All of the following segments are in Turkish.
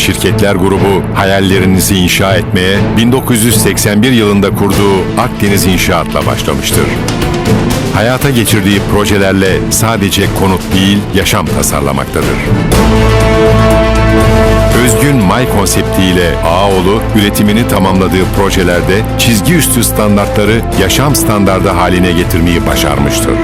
Şirketler Grubu hayallerinizi inşa etmeye 1981 yılında kurduğu Akdeniz İnşaat'la başlamıştır. Hayata geçirdiği projelerle sadece konut değil, yaşam tasarlamaktadır. Özgün May konseptiyle Ağoğlu üretimini tamamladığı projelerde çizgi üstü standartları yaşam standardı haline getirmeyi başarmıştır.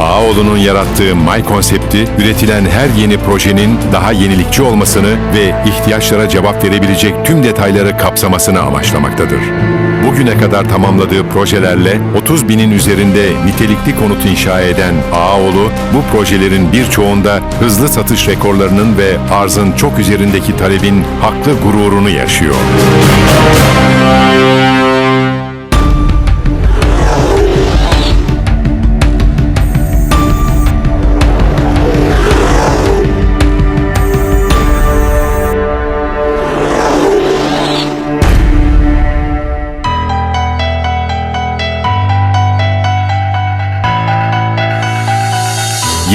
Ağoğlu'nun yarattığı May konsepti üretilen her yeni projenin daha yenilikçi olmasını ve ihtiyaçlara cevap verebilecek tüm detayları kapsamasını amaçlamaktadır. Bugüne kadar tamamladığı projelerle 30 binin üzerinde nitelikli konut inşa eden Ağaoğlu, bu projelerin birçoğunda hızlı satış rekorlarının ve arzın çok üzerindeki talebin haklı gururunu yaşıyor.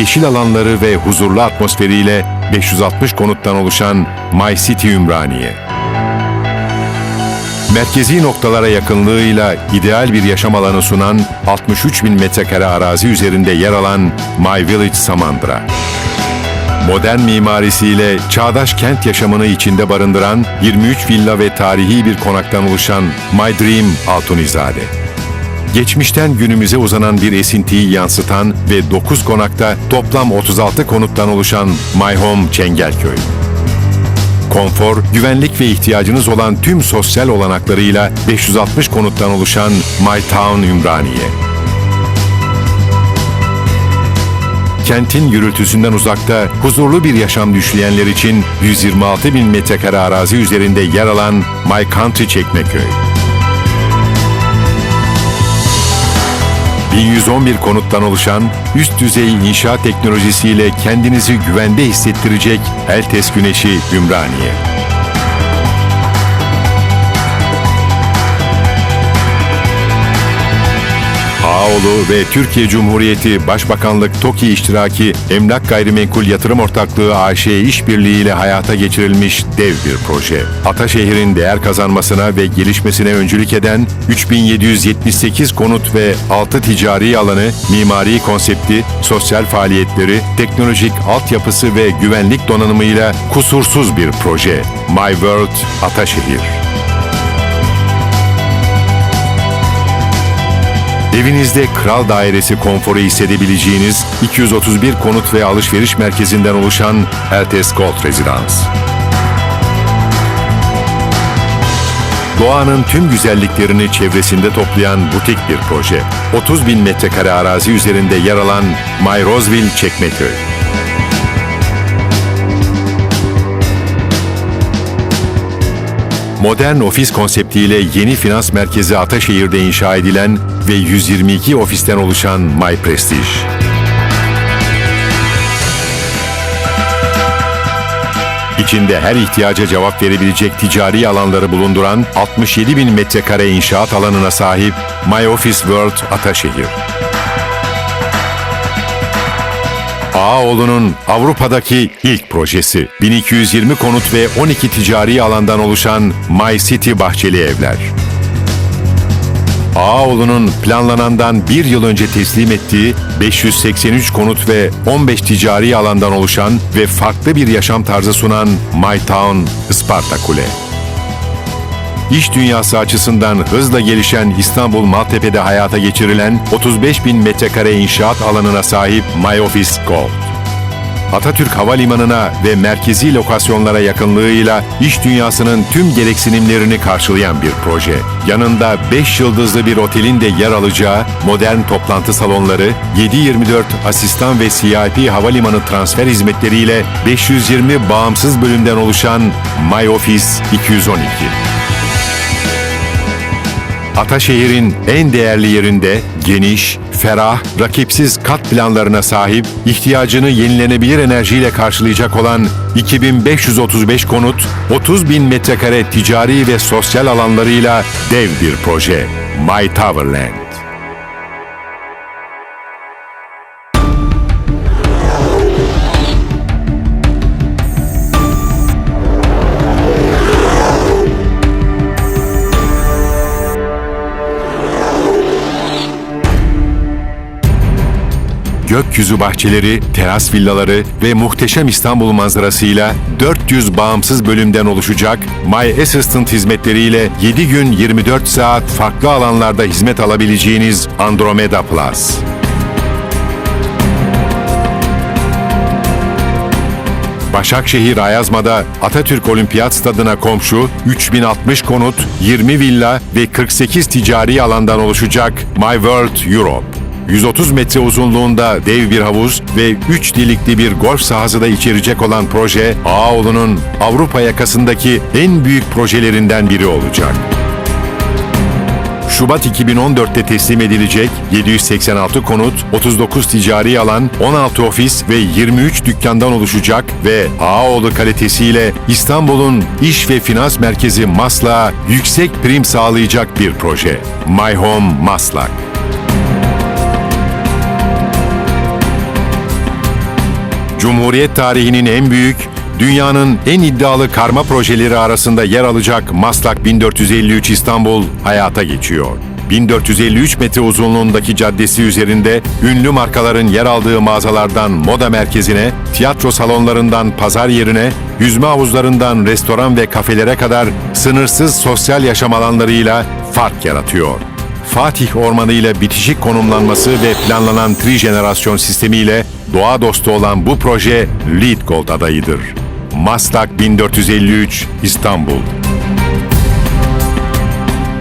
Yeşil alanları ve huzurlu atmosferiyle 560 konuttan oluşan My City Ümraniye. Merkezi noktalara yakınlığıyla ideal bir yaşam alanı sunan 63 bin metrekare arazi üzerinde yer alan My Village Samandıra. Modern mimarisiyle çağdaş kent yaşamını içinde barındıran 23 villa ve tarihi bir konaktan oluşan My Dream Altunizade geçmişten günümüze uzanan bir esintiyi yansıtan ve 9 konakta toplam 36 konuttan oluşan My Home Çengelköy. Konfor, güvenlik ve ihtiyacınız olan tüm sosyal olanaklarıyla 560 konuttan oluşan My Town Ümraniye. Kentin gürültüsünden uzakta huzurlu bir yaşam düşleyenler için 126 bin metrekare arazi üzerinde yer alan My Country Çekmeköy. 1111 konuttan oluşan üst düzey inşaat teknolojisiyle kendinizi güvende hissettirecek Eltes Güneşi Ümraniye. Ağoğlu ve Türkiye Cumhuriyeti Başbakanlık TOKİ iştiraki Emlak Gayrimenkul Yatırım Ortaklığı AŞ işbirliğiyle hayata geçirilmiş dev bir proje. Ataşehir'in değer kazanmasına ve gelişmesine öncülük eden 3778 konut ve 6 ticari alanı, mimari konsepti, sosyal faaliyetleri, teknolojik altyapısı ve güvenlik donanımıyla kusursuz bir proje. My World Ataşehir. Evinizde kral dairesi konforu hissedebileceğiniz 231 konut ve alışveriş merkezinden oluşan Eltes Gold Residence. Doğanın tüm güzelliklerini çevresinde toplayan butik bir proje. 30 bin metrekare arazi üzerinde yer alan My Roseville Çekmeköy. Modern ofis konseptiyle yeni finans merkezi Ataşehir'de inşa edilen ve 122 ofisten oluşan My Prestige. İçinde her ihtiyaca cevap verebilecek ticari alanları bulunduran 67 bin metrekare inşaat alanına sahip My Office World Ataşehir. Ağaoğlu'nun Avrupa'daki ilk projesi. 1220 konut ve 12 ticari alandan oluşan My City Bahçeli Evler. Ağaoğlu'nun planlanandan bir yıl önce teslim ettiği 583 konut ve 15 ticari alandan oluşan ve farklı bir yaşam tarzı sunan My Town Isparta Kule. İş dünyası açısından hızla gelişen İstanbul Maltepe'de hayata geçirilen 35 bin metrekare inşaat alanına sahip My Office Gold. Atatürk Havalimanı'na ve merkezi lokasyonlara yakınlığıyla iş dünyasının tüm gereksinimlerini karşılayan bir proje. Yanında 5 yıldızlı bir otelin de yer alacağı modern toplantı salonları, 7-24 asistan ve CIP havalimanı transfer hizmetleriyle 520 bağımsız bölümden oluşan My Office 212. Ataşehir'in en değerli yerinde geniş, ferah, rakipsiz kat planlarına sahip, ihtiyacını yenilenebilir enerjiyle karşılayacak olan 2535 konut, 30 bin metrekare ticari ve sosyal alanlarıyla dev bir proje. My Towerland. Gökyüzü bahçeleri, teras villaları ve muhteşem İstanbul manzarasıyla 400 bağımsız bölümden oluşacak My Assistant hizmetleriyle 7 gün 24 saat farklı alanlarda hizmet alabileceğiniz Andromeda Plus. Başakşehir Ayazma'da Atatürk Olimpiyat Stadı'na komşu 3060 konut, 20 villa ve 48 ticari alandan oluşacak My World Europe. 130 metre uzunluğunda dev bir havuz ve 3 delikli bir golf sahası da içerecek olan proje Ağaoğlu'nun Avrupa yakasındaki en büyük projelerinden biri olacak. Şubat 2014'te teslim edilecek 786 konut, 39 ticari alan, 16 ofis ve 23 dükkandan oluşacak ve Ağaoğlu kalitesiyle İstanbul'un iş ve finans merkezi Maslak'a yüksek prim sağlayacak bir proje. My Home Maslak. Cumhuriyet tarihinin en büyük, dünyanın en iddialı karma projeleri arasında yer alacak Maslak 1453 İstanbul hayata geçiyor. 1453 metre uzunluğundaki caddesi üzerinde ünlü markaların yer aldığı mağazalardan moda merkezine, tiyatro salonlarından pazar yerine, yüzme havuzlarından restoran ve kafelere kadar sınırsız sosyal yaşam alanlarıyla fark yaratıyor. Fatih Ormanı ile bitişik konumlanması ve planlanan trijenerasyon sistemiyle doğa dostu olan bu proje LEED Gold adayıdır. Maslak 1453 İstanbul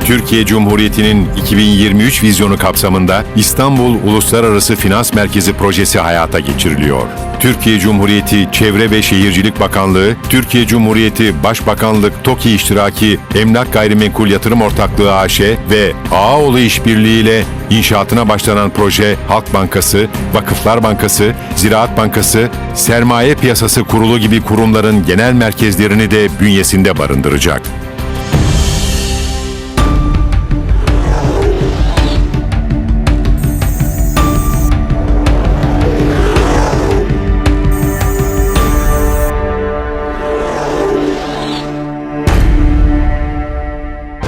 Türkiye Cumhuriyeti'nin 2023 vizyonu kapsamında İstanbul Uluslararası Finans Merkezi projesi hayata geçiriliyor. Türkiye Cumhuriyeti Çevre ve Şehircilik Bakanlığı, Türkiye Cumhuriyeti Başbakanlık TOKİ İştiraki Emlak Gayrimenkul Yatırım Ortaklığı AŞ ve Ağaoğlu İşbirliği ile inşaatına başlanan proje Halk Bankası, Vakıflar Bankası, Ziraat Bankası, Sermaye Piyasası Kurulu gibi kurumların genel merkezlerini de bünyesinde barındıracak.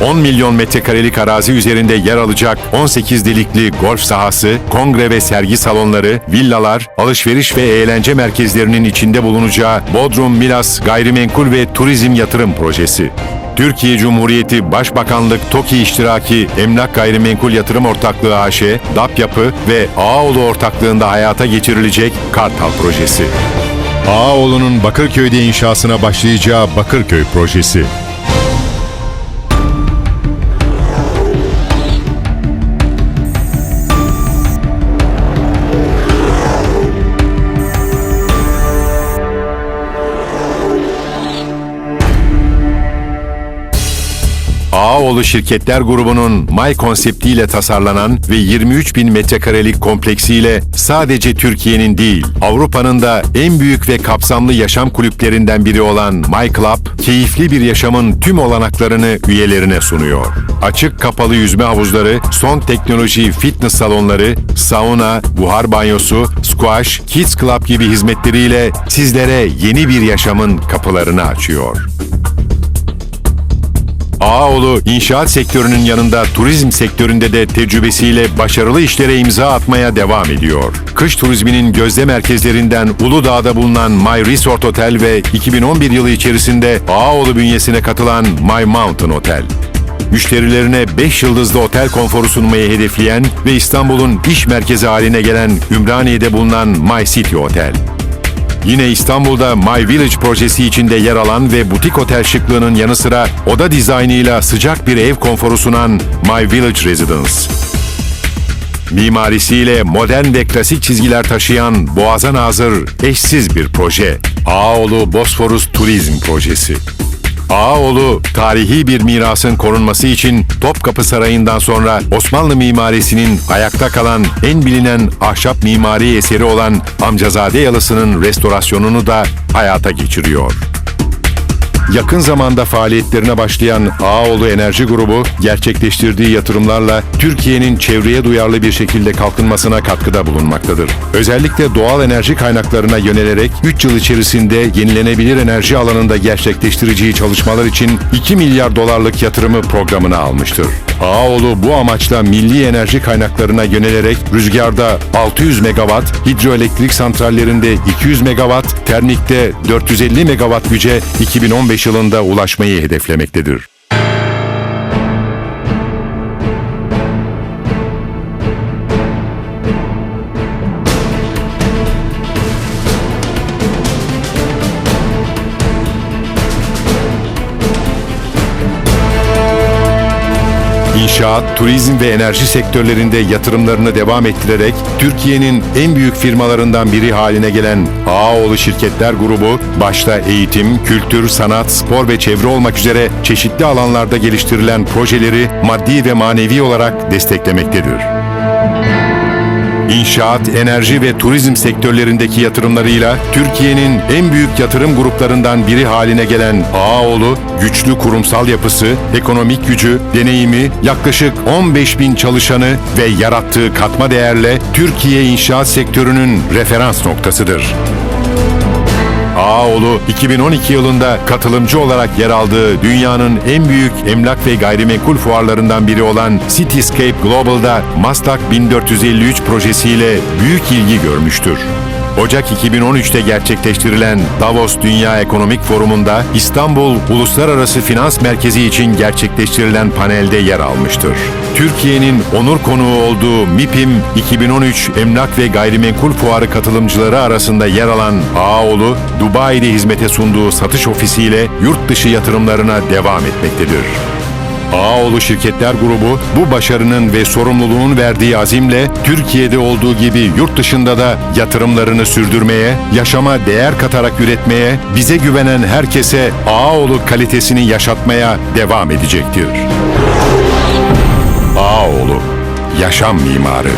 ...10 milyon metrekarelik arazi üzerinde yer alacak 18 delikli golf sahası, kongre ve sergi salonları, villalar, alışveriş ve eğlence merkezlerinin içinde bulunacağı Bodrum Milas Gayrimenkul ve Turizm Yatırım Projesi. Türkiye Cumhuriyeti Başbakanlık TOKİ İştiraki Emlak Gayrimenkul Yatırım Ortaklığı AŞ, DAP Yapı ve Ağaoğlu ortaklığında hayata geçirilecek Kartal Projesi. Ağaoğlu'nun Bakırköy'de inşasına başlayacağı Bakırköy Projesi. Ağaoğlu Şirketler Grubu'nun My konseptiyle tasarlanan ve 23 bin metrekarelik kompleksiyle sadece Türkiye'nin değil, Avrupa'nın da en büyük ve kapsamlı yaşam kulüplerinden biri olan My Club, keyifli bir yaşamın tüm olanaklarını üyelerine sunuyor. Açık kapalı yüzme havuzları, son teknoloji fitness salonları, sauna, buhar banyosu, squash, kids club gibi hizmetleriyle sizlere yeni bir yaşamın kapılarını açıyor. Ağaoğlu inşaat sektörünün yanında turizm sektöründe de tecrübesiyle başarılı işlere imza atmaya devam ediyor. Kış turizminin gözde merkezlerinden Uludağ'da bulunan My Resort Otel ve 2011 yılı içerisinde Ağaoğlu bünyesine katılan My Mountain Otel. Müşterilerine 5 yıldızlı otel konforu sunmayı hedefleyen ve İstanbul'un iş merkezi haline gelen Ümraniye'de bulunan My City Otel. Yine İstanbul'da My Village projesi içinde yer alan ve butik otel şıklığının yanı sıra oda dizaynıyla sıcak bir ev konforu sunan My Village Residence. Mimarisiyle modern ve klasik çizgiler taşıyan Boğaz'a nazır eşsiz bir proje. Ağaoğlu Bosforus Turizm Projesi. Ağaoğlu, tarihi bir mirasın korunması için Topkapı Sarayı'ndan sonra Osmanlı mimarisinin ayakta kalan en bilinen ahşap mimari eseri olan Amcazade Yalısı'nın restorasyonunu da hayata geçiriyor. Yakın zamanda faaliyetlerine başlayan Ağaoğlu Enerji Grubu gerçekleştirdiği yatırımlarla Türkiye'nin çevreye duyarlı bir şekilde kalkınmasına katkıda bulunmaktadır. Özellikle doğal enerji kaynaklarına yönelerek 3 yıl içerisinde yenilenebilir enerji alanında gerçekleştireceği çalışmalar için 2 milyar dolarlık yatırımı programına almıştır. Ağaoğlu bu amaçla milli enerji kaynaklarına yönelerek rüzgarda 600 megawatt, hidroelektrik santrallerinde 200 megawatt, termikte 450 megawatt güce 2015 yılında ulaşmayı hedeflemektedir. İnşaat, turizm ve enerji sektörlerinde yatırımlarını devam ettirerek Türkiye'nin en büyük firmalarından biri haline gelen Ağaoğlu Şirketler Grubu, başta eğitim, kültür, sanat, spor ve çevre olmak üzere çeşitli alanlarda geliştirilen projeleri maddi ve manevi olarak desteklemektedir. İnşaat, enerji ve turizm sektörlerindeki yatırımlarıyla Türkiye'nin en büyük yatırım gruplarından biri haline gelen Ağaoğlu, güçlü kurumsal yapısı, ekonomik gücü, deneyimi, yaklaşık 15 bin çalışanı ve yarattığı katma değerle Türkiye inşaat sektörünün referans noktasıdır. Ağaoğlu 2012 yılında katılımcı olarak yer aldığı dünyanın en büyük emlak ve gayrimenkul fuarlarından biri olan Cityscape Global'da Maslak 1453 projesiyle büyük ilgi görmüştür. Ocak 2013'te gerçekleştirilen Davos Dünya Ekonomik Forumu'nda İstanbul Uluslararası Finans Merkezi için gerçekleştirilen panelde yer almıştır. Türkiye'nin onur konuğu olduğu MIPIM 2013 Emlak ve Gayrimenkul Fuarı katılımcıları arasında yer alan Ağaoğlu, Dubai'de hizmete sunduğu satış ofisiyle yurt dışı yatırımlarına devam etmektedir. Ağaoğlu Şirketler Grubu bu başarının ve sorumluluğun verdiği azimle Türkiye'de olduğu gibi yurt dışında da yatırımlarını sürdürmeye, yaşama değer katarak üretmeye, bize güvenen herkese Ağaoğlu kalitesini yaşatmaya devam edecektir. Ağaoğlu, yaşam mimarı.